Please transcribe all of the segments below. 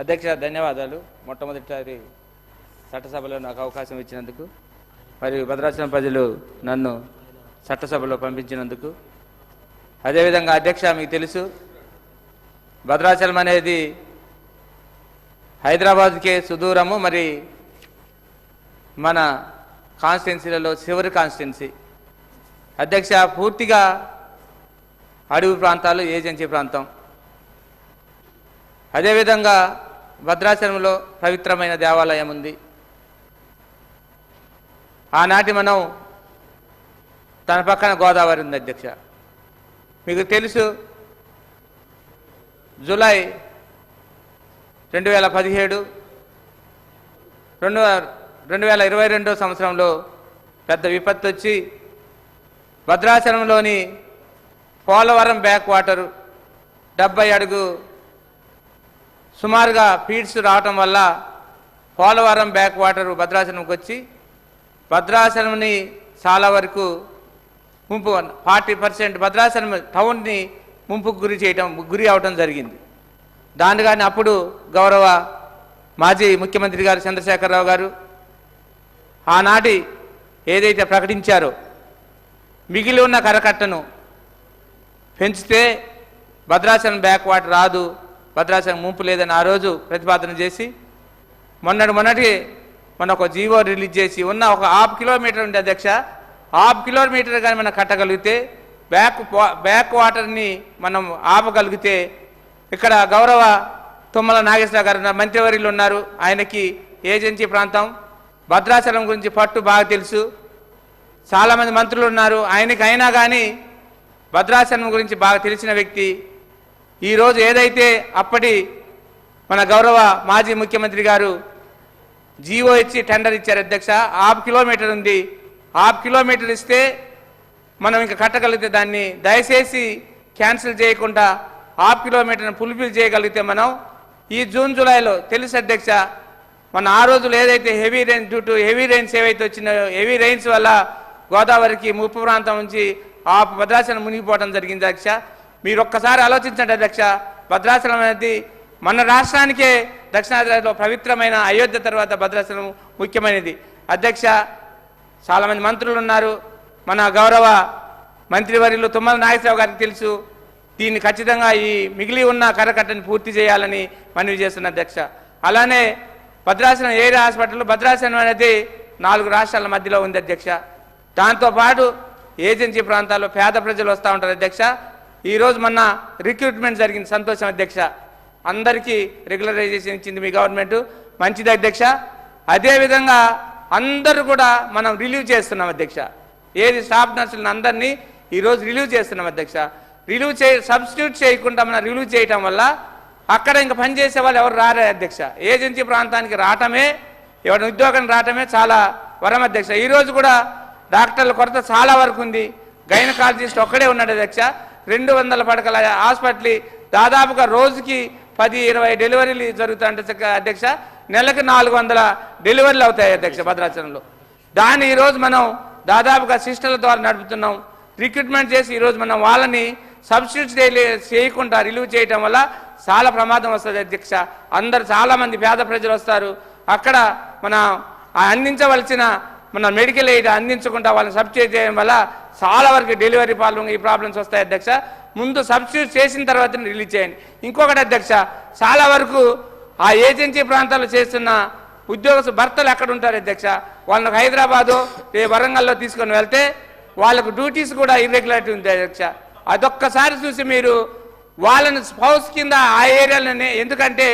అధ్యక్ష ధన్యవాదాలు. మొట్టమొదటిసారి చట్టసభలో నాకు అవకాశం ఇచ్చినందుకు మరియు భద్రాచలం ప్రజలు నన్ను చట్టసభలో పంపించినందుకు. అదేవిధంగా అధ్యక్ష మీకు తెలుసు భద్రాచలం అనేది హైదరాబాద్కే సుదూరము మరి మన కాన్స్టిట్యున్సీలలో చివరి కాన్స్టిట్యున్సీ. అధ్యక్ష పూర్తిగా అడవి ప్రాంతాలు ఏజెన్సీ ప్రాంతం. అదేవిధంగా భద్రాచలంలో పవిత్రమైన దేవాలయం ఉంది. ఆనాటి మనం తన పక్కన గోదావరి ఉంది అధ్యక్ష. మీకు తెలుసు జూలై రెండు వేల పదిహేడు రెండు రెండు వేల ఇరవై రెండో సంవత్సరంలో పెద్ద విపత్తు వచ్చి భద్రాచలంలోని పోలవరం బ్యాక్ వాటరు డెబ్బై అడుగు సుమారుగా ఫీడ్స్ రావటం వల్ల పోలవరం బ్యాక్ వాటర్ భద్రాచలంకి వచ్చి భద్రాచలంని చాలా వరకు ముంపు ఫార్టీ పర్సెంట్ భద్రాచలం టౌన్ని ముంపుకు గురి చేయటం గురి అవటం జరిగింది. దాని కానీ అప్పుడు గౌరవ మాజీ ముఖ్యమంత్రి గారు చంద్రశేఖరరావు గారు ఆనాటి ఏదైతే ప్రకటించారో మిగిలి ఉన్న కరకట్టను పెంచితే భద్రాచలం బ్యాక్ వాటర్ రాదు భద్రాచలం ముంపు లేదని ఆ రోజు ప్రతిపాదన చేసి మొన్నటి మొన్నటి మన ఒక జీవో రిలీజ్ చేసి ఉన్న ఒక హాఫ్ కిలోమీటర్ ఉండే అధ్యక్ష. హాఫ్ కిలోమీటర్ కానీ మనం కట్టగలిగితే బ్యాక్ బ్యాక్ వాటర్ని మనం ఆపగలిగితే ఇక్కడ గౌరవ తుమ్మల నాగేశ్వర గారు మంత్రివర్యులు ఉన్నారు. ఆయనకి ఏజెన్సీ ప్రాంతం. భద్రాచలం గురించి పట్టు బాగా తెలుసు. చాలామంది మంత్రులు ఉన్నారు. ఆయనకి అయినా కానీ భద్రాచలం గురించి బాగా తెలిసిన వ్యక్తి. ఈరోజు ఏదైతే అప్పటి మన గౌరవ మాజీ ముఖ్యమంత్రి గారు జీవో ఇచ్చి టెండర్ ఇచ్చారు అధ్యక్ష హాఫ్ కిలోమీటర్ ఉంది. హాఫ్ కిలోమీటర్ ఇస్తే మనం ఇంకా కట్టగలిగితే దాన్ని. దయచేసి క్యాన్సిల్ చేయకుండా హాఫ్ కిలోమీటర్ని ఫుల్ఫిల్ చేయగలిగితే మనం. ఈ జూన్ జూలైలో తెలుసు అధ్యక్ష మన ఆ రోజులు ఏదైతే heavy rain due to heavy rains ఏవైతే వచ్చినాయో హెవీ రెయిన్స్ వల్ల గోదావరికి ముప్పు ప్రాంతం నుంచి ఆ భద్రాచలం మునిగిపోవడం జరిగింది అధ్యక్ష. మీరు ఒక్కసారి ఆలోచించండి అధ్యక్ష. భద్రాచలం అనేది మన రాష్ట్రానికే దక్షిణాదిలో పవిత్రమైన అయోధ్య తర్వాత భద్రాచలం ముఖ్యమైనది. అధ్యక్ష చాలామంది మంత్రులు ఉన్నారు. మన గౌరవ మంత్రివర్యులు తుమ్మల నాగేశ్వరరావు గారికి తెలుసు. దీన్ని ఖచ్చితంగా ఈ మిగిలి ఉన్న కరకట్టని పూర్తి చేయాలని మనవి చేస్తున్న అధ్యక్ష. అలానే భద్రాసనం ఏరియా హాస్పిటల్ భద్రాసనం అనేది నాలుగు రాష్ట్రాల మధ్యలో ఉంది అధ్యక్ష. దాంతోపాటు ఏజెన్సీ ప్రాంతాల్లో పేద ప్రజలు వస్తూ ఉంటారు అధ్యక్ష. ఈరోజు మొన్న రిక్రూట్మెంట్ జరిగింది. సంతోషం అధ్యక్ష. అందరికీ రెగ్యులరైజేషన్ ఇచ్చింది మీ గవర్నమెంట్ మంచిది అధ్యక్ష. అదేవిధంగా అందరూ కూడా మనం రిలీవ్ చేస్తున్నాం అధ్యక్ష. ఏది స్టాఫ్ నర్సులను అందరినీ ఈరోజు రిలీవ్ చేస్తున్నాం అధ్యక్ష. రిలీవ్ చే సబ్స్టిట్యూట్ చేయకుండా మనం రిలీవ్ చేయటం వల్ల అక్కడ ఇంకా పనిచేసే వాళ్ళు ఎవరు రారే అధ్యక్ష. ఏజెన్సీ ప్రాంతానికి రావటమే ఎవరి ఉద్యోగం రావటమే చాలా వరం అధ్యక్ష. ఈరోజు కూడా డాక్టర్ల కొరత చాలా వరకు ఉంది. గైనకాలజిస్ట్ ఒక్కడే ఉన్నాడు అధ్యక్ష. రెండు వందల పడకల హాస్పిటల్ దాదాపుగా రోజుకి పది ఇరవై డెలివరీలు జరుగుతాయంటే అధ్యక్ష. నెలకు నాలుగు వందల డెలివరీలు అవుతాయి అధ్యక్ష భద్రాచలంలో. దాన్ని ఈరోజు మనం దాదాపుగా సిస్టర్ల ద్వారా నడుపుతున్నాం. రిక్రూట్మెంట్ చేసి ఈరోజు మనం వాళ్ళని సబ్స్టిట్యూట్ చేయకుండా రిలీవ్ చేయటం వల్ల చాలా ప్రమాదం వస్తుంది అధ్యక్ష. అందరు చాలామంది పేద ప్రజలు వస్తారు. అక్కడ మన అందించవలసిన మన మెడికల్ ఎయిడ్ అందించకుండా వాళ్ళని సబ్స్టిట్యూట్ చేయడం వల్ల చాలా వరకు డెలివరీ ప్రాబ్లం ఈ ప్రాబ్లమ్స్ వస్తాయి అధ్యక్ష. ముందు సబ్స్టిట్యూట్ చేసిన తర్వాత రిలీజ్ చేయండి. ఇంకొకటి అధ్యక్ష చాలా వరకు ఆ ఏజెన్సీ ప్రాంతాల్లో చేస్తున్న ఉద్యోగస్తు భర్తలు ఎక్కడ ఉంటారు అధ్యక్ష? వాళ్ళకి హైదరాబాదు ఏ వరంగల్లో తీసుకొని వెళ్తే వాళ్ళకు డ్యూటీస్ కూడా ఇర్రెగ్యులారిటీ ఉంది అధ్యక్ష. అదొక్కసారి చూసి మీరు వాళ్ళని స్పౌస్ కింద ఆ ఏరియాలోనే ఎందుకంటే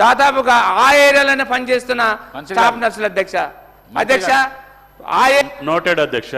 దాదాపుగా ఆ ఏరియాలోనే పనిచేస్తున్న. స్టాఫ్ నర్సులు అధ్యక్ష. అధ్యక్ష ఆ నోటెడ్ అధ్యక్ష